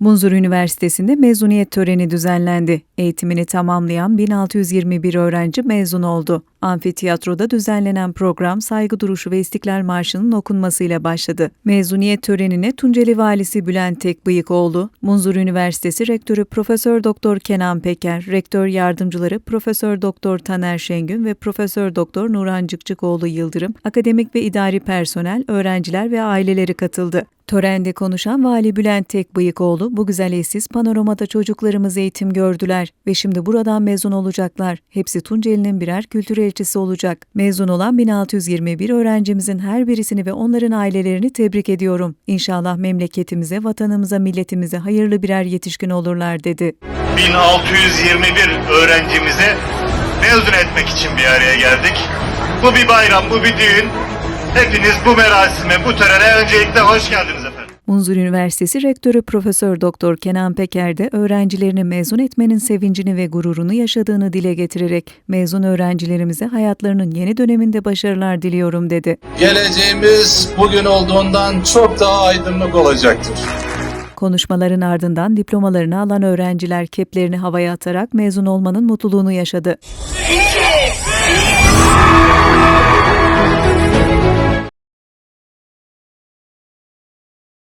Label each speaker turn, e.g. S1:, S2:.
S1: Munzur Üniversitesi'nde mezuniyet töreni düzenlendi. Eğitimini tamamlayan 1621 öğrenci mezun oldu. Amfitiyatroda düzenlenen program saygı duruşu ve İstiklal Marşı'nın okunmasıyla başladı. Mezuniyet törenine Tunceli Valisi Bülent Tekbıyıkoğlu, Munzur Üniversitesi Rektörü Profesör Doktor Kenan Peker, Rektör Yardımcıları Profesör Doktor Taner Şengün ve Profesör Doktor Nurhan Cıkcıkoğlu Yıldırım, akademik ve idari personel, öğrenciler ve aileleri katıldı. Törende konuşan Vali Bülent Tekbıyıkoğlu, bu güzel eşsiz panoramada çocuklarımız eğitim gördüler ve şimdi buradan mezun olacaklar. Hepsi Tunceli'nin birer kültür elçisi olacak. Mezun olan 1621 öğrencimizin her birisini ve onların ailelerini tebrik ediyorum. İnşallah memleketimize, vatanımıza, milletimize hayırlı birer yetişkin olurlar dedi.
S2: 1621 öğrencimize mezun etmek için bir araya geldik. Bu bir bayram, bu bir düğün. Hepiniz bu merasime, bu törene öncelikle hoş geldiniz.
S1: Munzur Üniversitesi Rektörü Profesör Doktor Kenan Peker de öğrencilerini mezun etmenin sevincini ve gururunu yaşadığını dile getirerek mezun öğrencilerimize hayatlarının yeni döneminde başarılar diliyorum dedi.
S3: Geleceğimiz bugün olduğundan çok daha aydınlık olacaktır.
S1: Konuşmaların ardından diplomalarını alan öğrenciler keplerini havaya atarak mezun olmanın mutluluğunu yaşadı.